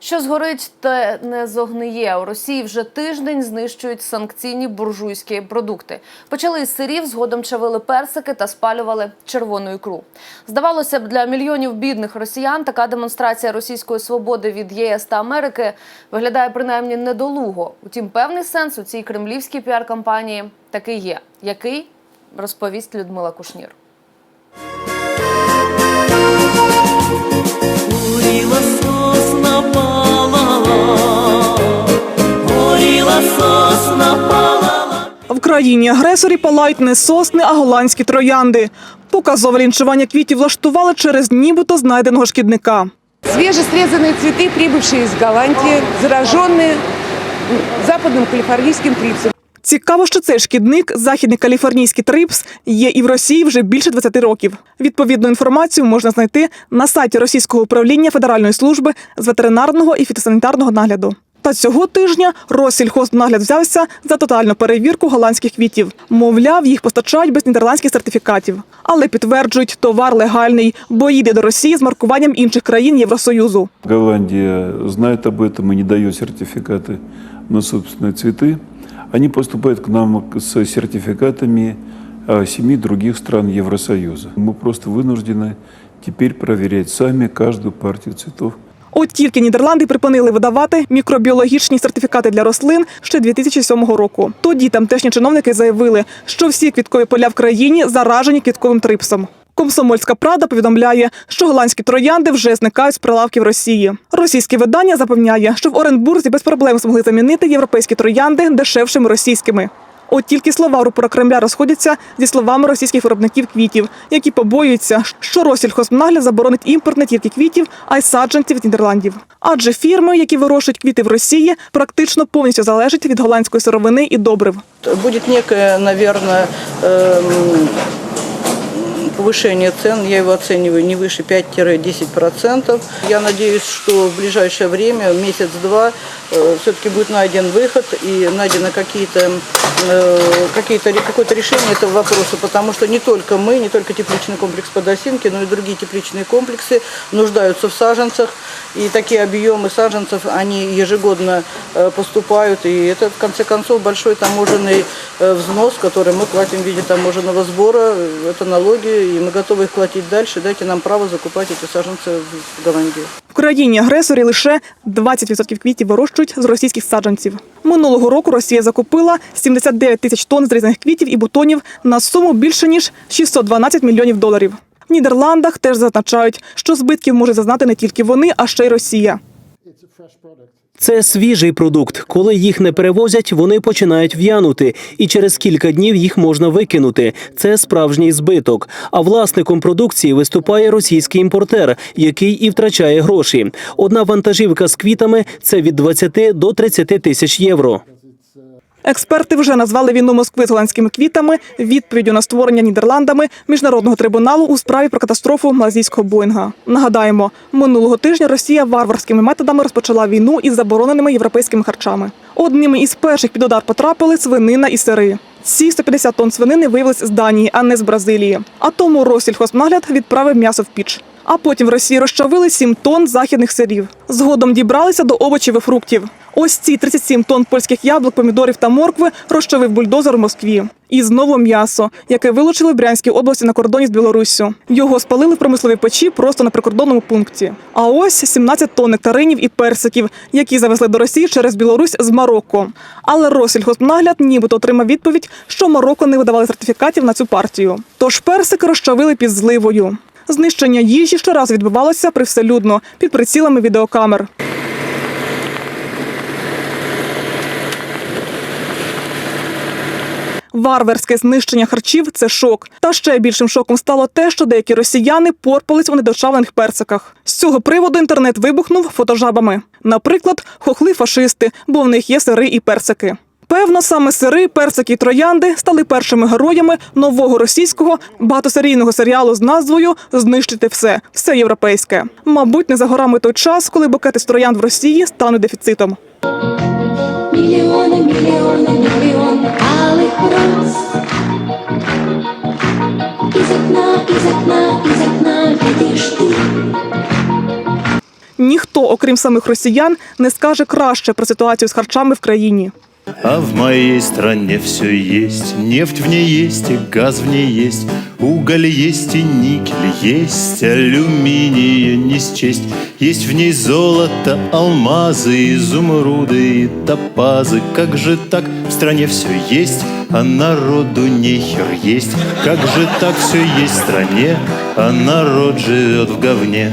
Що згорить, те не зогниє. У Росії вже тиждень знищують санкційні буржуйські продукти. Почали із сирів, згодом чавили персики та спалювали червону ікру. Здавалося б, для мільйонів бідних росіян така демонстрація російської свободи від ЄС та Америки виглядає принаймні недолуго. Утім, певний сенс у цій кремлівській піар-кампанії таки є. Який розповість Людмила Кушнір. В країні агресорі палають не сосни, а голландські троянди. Показове лінчування квітів влаштували через нібито знайденого шкідника. Свежесрезанные цветы, прибывшие из Голландии, зараженные м, западным калифорнийским трипсом. Цікаво, що цей шкідник, західний каліфорнійський трипс, є і в Росії вже більше 20 років. Відповідну інформацію можна знайти на сайті російського управління Федеральної служби з ветеринарного і фітосанітарного нагляду. Та цього тижня Россільхознагляд взявся за тотальну перевірку голландських квітів. Мовляв, їх постачають без нідерландських сертифікатів. Але підтверджують, товар легальний, бо їде до Росії з маркуванням інших країн Євросоюзу. Голландия знает об этом и не дает сертификаты на собственные цветы. Они поступают к нам с сертификатами а, семи других стран Евросоюза. Мы просто вынуждены теперь проверять сами каждую партию цветов. От тільки Нідерланди припинили видавати мікробіологічні сертифікати для рослин ще 2007 року. Тоді тамтешні чиновники заявили, що всі квіткові поля в країні заражені квітковим трипсом. Комсомольська правда повідомляє, що голландські троянди вже зникають з прилавків Росії. Російське видання запевняє, що в Оренбурзі без проблем змогли замінити європейські троянди дешевшими російськими. От тільки слова рупора Кремля розходяться зі словами російських виробників квітів, які побоюються, що Россільхознагляд заборонить імпорт не тільки квітів, а й саджанців з Нідерландів. Адже фірми, які вирощують квіти в Росії, практично повністю залежать від голландської сировини і добрив. Будет некое, наверное, эм, повышение цен, я его оцениваю не выше 5-10%. Я надеюсь, что в ближайшее время, месяц-два, все-таки будет найден выход и найдено какие-то, э, какие-то, какое-то решение этого вопроса, потому что не только мы, не только тепличный комплекс Подосинки, но и другие тепличные комплексы нуждаются в саженцах, и такие объемы саженцев, они ежегодно э, поступают, и это, в конце концов, большой таможенный э, взнос, который мы платим в виде таможенного сбора, это налоги, и мы готовы их платить дальше, дайте нам право закупать эти саженцы в Голландии. В країні агресорі лише 20% квітів вирощують з російських саджанців. Минулого року Росія закупила 79 тисяч тонн зрізаних квітів і бутонів на суму більше ніж 612 мільйонів доларів. В Нідерландах теж зазначають, що збитків може зазнати не тільки вони, а ще й Росія. Це свіжий продукт. Коли їх не перевозять, вони починають в'янути, і через кілька днів їх можна викинути. Це справжній збиток. А власником продукції виступає російський імпортер, який і втрачає гроші. Одна вантажівка з квітами це від 20 до 30 тисяч євро. Експерти вже назвали війну Москви з голландськими квітами відповіддю на створення Нідерландами міжнародного трибуналу у справі про катастрофу малазійського Боїнга. Нагадаємо, минулого тижня Росія варварськими методами розпочала війну із забороненими європейськими харчами. Одними із перших під удар потрапили свинина і сири. Ці 150 тонн свинини виявились з Данії, а не з Бразилії. А тому Россільхознагляд відправив м'ясо в піч. А потім в Росії розчавили 7 тонн західних сирів. Згодом дібралися до овочів і фруктів. Ось ці 37 тонн польських яблук, помідорів та моркви розчавив бульдозер в Москві. І знову м'ясо, яке вилучили в Брянській області на кордоні з Білоруссю. Його спалили в промисловій печі просто на прикордонному пункті. А ось 17 тонн нектаринів і персиків, які завезли до Росії через Білорусь з Марокко. Але Россільхознагляд нібито отримав відповідь, що Марокко не видавали сертифікатів на цю партію. Тож персики розчавили під зливою. Знищення їжі щоразу відбувалося привселюдно під прицілами відеокамер. Варварське знищення харчів це шок. Та ще більшим шоком стало те, що деякі росіяни порпались у недочавлених персиках. З цього приводу інтернет вибухнув фотожабами. Наприклад, хохли фашисти, бо в них є сири і персики. Певно, саме сири, персики і троянди стали першими героями нового російського багатосерійного серіалу з назвою Знищити все все європейське. Мабуть, не за горами той час, коли букети з троянд в Росії стануть дефіцитом. ніхто, окрім самих росіян, не скаже краще про ситуацію з харчами в країні. А в моей стране все есть, нефть в ней есть, и газ в ней есть, уголь есть и никель есть, алюминия не счесть. Есть в ней золото, алмазы, изумруды и топазы. Как же так? В стране все есть, а народу нехер есть. Как же так все есть в стране, а народ живет в говне?